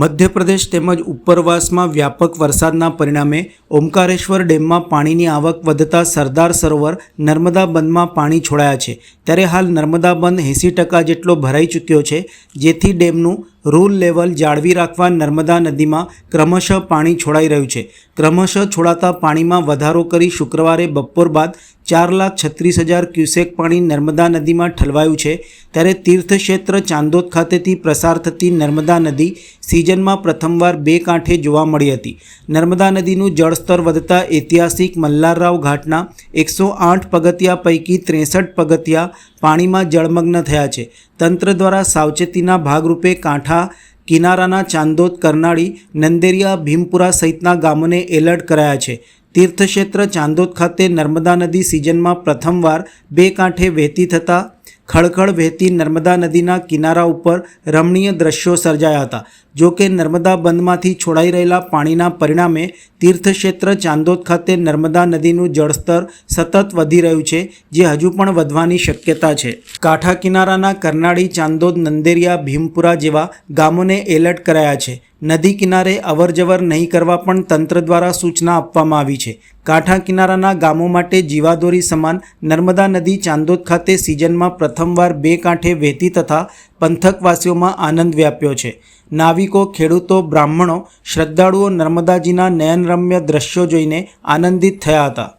મધ્યપ્રદેશ તેમજ ઉપરવાસમાં વ્યાપક વરસાદના પરિણામે ઓમકારેશ્વર ડેમમાં પાણીની આવક વધતા સરદાર સરોવર નર્મદા બંધમાં પાણી છોડાયા છે. ત્યારે હાલ નર્મદા બંધ એંસી ટકા જેટલો ભરાઈ ચૂક્યો છે, જેથી ડેમનું રૂલ લેવલ જાળવી રાખવા નર્મદા નદીમાં ક્રમશઃ પાણી છોડાઈ રહ્યું છે. ક્રમશઃ છોડાતા પાણીમાં વધારો કરી શુક્રવારે બપોર બાદ ચાર લાખ છત્રીસ હજાર ક્યુસેક પાણી નર્મદા નદીમાં ઠલવાયું છે. ત્યારે તીર્થક્ષેત્ર ચાંદોદ ખાતેથી પ્રસાર થતી નર્મદા નદી સિઝનમાં પ્રથમવાર બે કાંઠે જોવા મળી હતી. નર્મદા નદીનું જળસ્તર વધતા ઐતિહાસિક મલ્હારરાવ ઘાટના એકસો આઠ પગથિયા પૈકી ત્રેસઠ પગથિયા પાણીમાં જળમગ્ન થયા છે. તંત્ર દ્વારા સાવચેતીના ભાગરૂપે કાંઠા કિનારાના ચાંદોદ કરનાળી, નંદેરિયા, ભીમપુરા સહિતના ગામોને એલર્ટ કરાયા છે. તીર્થક્ષેત્ર ચાંદોદ ખાતે નર્મદા નદી સિઝનમાં પ્રથમવાર બે કાંઠે વહેતી થતાં ખળખળ વહેતી નર્મદા નદીના કિનારા ઉપર રમણીય દ્રશ્યો સર્જાયા હતા, જો કે નર્મદા બંધમાંથી છોડાઈ રહેલા પાણીના પરિણામે તીર્થક્ષેત્ર ચાંદોદ ખાતે નર્મદા નદીનું જળસ્તર સતત વધી રહ્યું છે, જે હજુ પણ વધવાની શક્યતા છે. કાંઠા કિનારાના કરનાળી ચાંદોદ નંદેરિયા ભીમપુરા જેવા ગામોને એલર્ટ કરાયા છે નદી કિનારે અવરજવર નહીં કરવા પણ તંત્ર દ્વારા સૂચના આપવામાં આવી છે. કાંઠા કિનારાના ગામો માટે જીવાદોરી સમાન નર્મદા નદી ચાંદોદ ખાતે સિઝનમાં પ્રથમવાર બે કાંઠે વહેતી તથા પંથકવાસીઓમાં આનંદ વ્યાપ્યો છે. નાવિકો, ખેડૂતો, બ્રાહ્મણો, શ્રદ્ધાળુઓ નર્મદાજીના નયનરમ્ય દ્રશ્યો જોઈને આનંદિત થયા હતા.